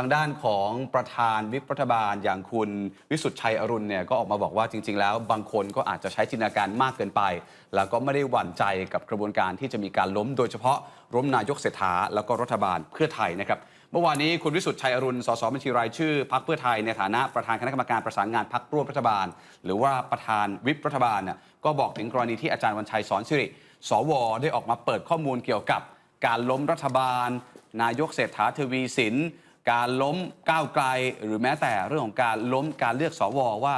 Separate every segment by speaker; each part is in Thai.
Speaker 1: ทางด้านของประธานวิปรัฐบาลอย่างคุณวิสุทธิ์ชัยอรุณเนี่ยก็ออกมาบอกว่าจริง ๆ แล้ว บางคนก็อาจจะใช้จินตนาการมากเกินไป แล้วก็ไม่ได้หวั่นใจกับกระบวนการที่จะมีการล้ม โดยเฉพาะล้มนายกเศรษฐาแล้วก็รัฐบาลเพื่อไทยนะครับเมื่อวานนี้คุณวิสุทธิ์ชัยอรุณสสบัญชีรายชื่อพักเพื่อไทยในฐานะประธานคณะกรรมการประสานงานพักร่วมรัฐบาล หรือว่าประธานวิปรัฐบาลน่ะก็บอกถึงกรณีที่อาจารย์วันชัยสอนสิริสวได้ออกมาเปิดข้อมูลเกี่ยวกับ การล้มรัฐบาล นายกเศรษฐาทวีสิน การล้มก้าวไกลหรือแม้แต่เรื่องของการล้มการเลือกสวว่า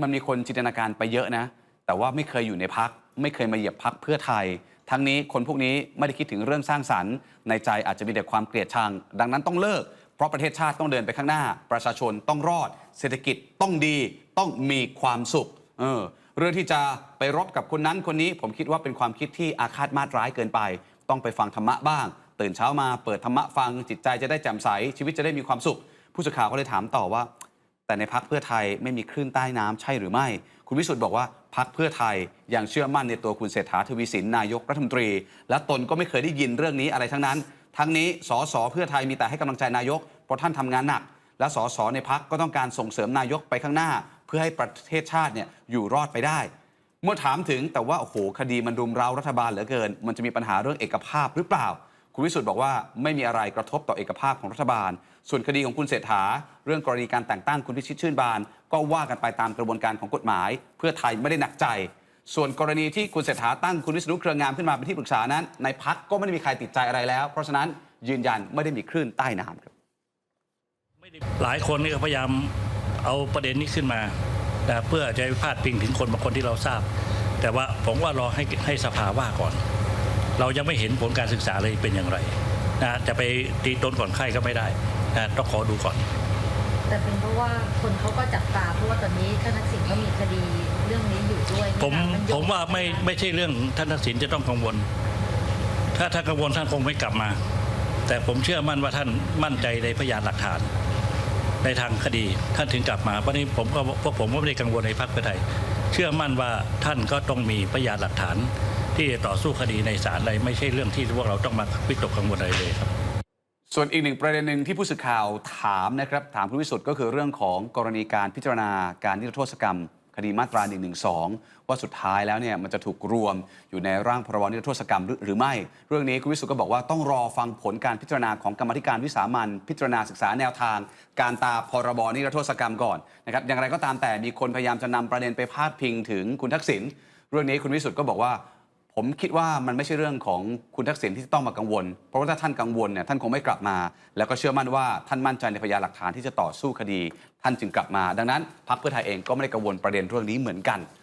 Speaker 1: มันมีคนจินตนาการไปเยอะนะ แต่ว่าไม่เคยอยู่ในพัก ไม่เคยมาเหยียบพักเพื่อไทย ทั้งนี้คนพวกนี้ไม่ได้คิดถึงเรื่องสร้างสรรค์ ในใจอาจจะมีแต่ความเกลียดชัง ดังนั้นต้องเลิก เพราะประเทศชาติต้องเดินไปข้างหน้า ประชาชนต้องรอด เศรษฐกิจต้องดีต้องมีความสุข เออเรื่องที่จะไปรบกับคนนั้นคนนี้ ผมคิดว่าเป็นความคิดที่อาฆาตมาตร้ายเกินไป ต้องไปฟังธรรมะบ้าง ตื่นเช้ามาเปิดธรรมะฟังจิตใจจะได้แจ่มใส ชีวิตจะได้มีความสุข ผู้สื่อข่าวก็เลยถามต่อว่า แต่ในพักเพื่อไทยไม่มีคลื่นใต้น้ำใช่หรือไม่ คุณวิสุทธ์บอกว่าพักเพื่อไทยยังเชื่อมั่นในตัวคุณเศรษฐาทวีสินนายกรัฐมนตรี และตนก็ไม่เคยได้ยินเรื่องนี้อะไรทั้งนั้น ทั้งนี้สสเพื่อไทยมีแต่ให้กำลังใจนายกเพราะท่านทำงานหนัก และสสในพักก็ต้องการส่งเสริมนายกไปข้างหน้า เพื่อให้ประเทศชาติเนี่ยอยู่รอดไปได้เมื่อถามถึงแต่ว่าโอ้โหคดีมันรุมเร้ารัฐบาลเหลือเกิน มันจะมีปัญหาเรื่องเอกภาพหรือเปล่า คุณวิสุทธ์บอกว่าไม่มีอะไรกระทบต่อเอกภาพของรัฐบาล ส่วนคดีของคุณเศรษฐา เรื่องกรณีการแต่งตั้งคุณพิชิตชื่นบาน ก็ว่ากันไปตามกระบวนการของกฎหมาย เพื่อไทยไม่ได้หนักใจ ส่วนกรณีที่คุณเศรษฐาตั้งคุณวิษณุเครืองามขึ้นมาเป็นที่ปรึกษานั้น ในพักก็ไม่ได้มีใครติดใจอะไรแล้ว เพราะฉะนั้นยืนยันไม่ได้มีคลื่นใต้น้ำครับ
Speaker 2: ไม่ได้หลายคนนี่ก็พยายามเอาประเด็นนี้ขึ้นมานะเพื่อจะพาดพิงถึงคนบางคนที่เราทราบ แต่ว่าผมว่ารอให้ให้สภาว่าก่อน เรายังไม่เห็นผลการศึกษาเลยเป็นอย่างไรนะจะไปตีตนก่อนไข้ก็ไม่ได้นะต้องขอดูก่อน
Speaker 3: แต่เป็นเพราะว่าคนเขาก็จับตาเพราะว่าตอนนี้ท่านทักษิณก็มีคดีเรื่องนี้อยู่ด้วย
Speaker 2: ผม
Speaker 3: นโยง
Speaker 2: ผมว่าไม่ไม่ใช่เรื่องท่านทักษิณจะต้องกังวล ถ้าท่านกังวลท่านคงไม่กลับมา แต่ผมเชื่อมั่นว่าท่านมั่นใจในพยานหลักฐานในทางคดีท่านถึงกลับมาวันนี้ผมก็พวกผมก็ไม่ได้กังวลในพรรคเพื่อไทย เชื่อมั่นว่าท่านก็ต้องมีพยานหลักฐาน ที่จะต่อสู้คดีในศาลอะไรไม่ใช่เรื่องที่พวกเราต้องมาวิตกกังวลอะไรเลยครับ
Speaker 1: ส่วนอีกหนึ่งประเด็นหนึ่งที่ผู้สื่อข่าวถามนะครับ ถามคุณวิสุทธ์ก็คือเรื่องของกรณีการพิจารณาการนิรโทษกรรม คดีมาตรา1นึว่าสุดท้ายแล้วเนี่ยมันจะถูกรวมอยู่ในร่างพรบนิรโทษกรรมหรือไม่ เรื่องนี้คุณวิสุทธ์ก็บอกว่าต้องรอฟังผลการพิจารณาของกรรมธิการวิสามันพิจารณาศึกษาแนวทาง การตาพรบนิรโทษกรรมก่อนนะครับอย่างไรก็ตามแต่มีคนพยายามจะนำประเด็นไปพาดพิงถึงคุณทักษิณเรื่องนี้คุณวิสุทธ์ก็บอกว่า ผมคิดว่ามันไม่ใช่เรื่องของคุณทักษิณที่ต้องมากังวล เพราะว่าถ้าท่านกังวลเนี่ยท่านคงไม่กลับมา แล้วก็เชื่อมั่นว่าท่านมั่นใจในพยานหลักฐานที่จะต่อสู้คดี ท่านจึงกลับมา ดังนั้นพรรคเพื่อไทยเองก็ไม่ได้กังวลประเด็นเรื่องนี้เหมือนกัน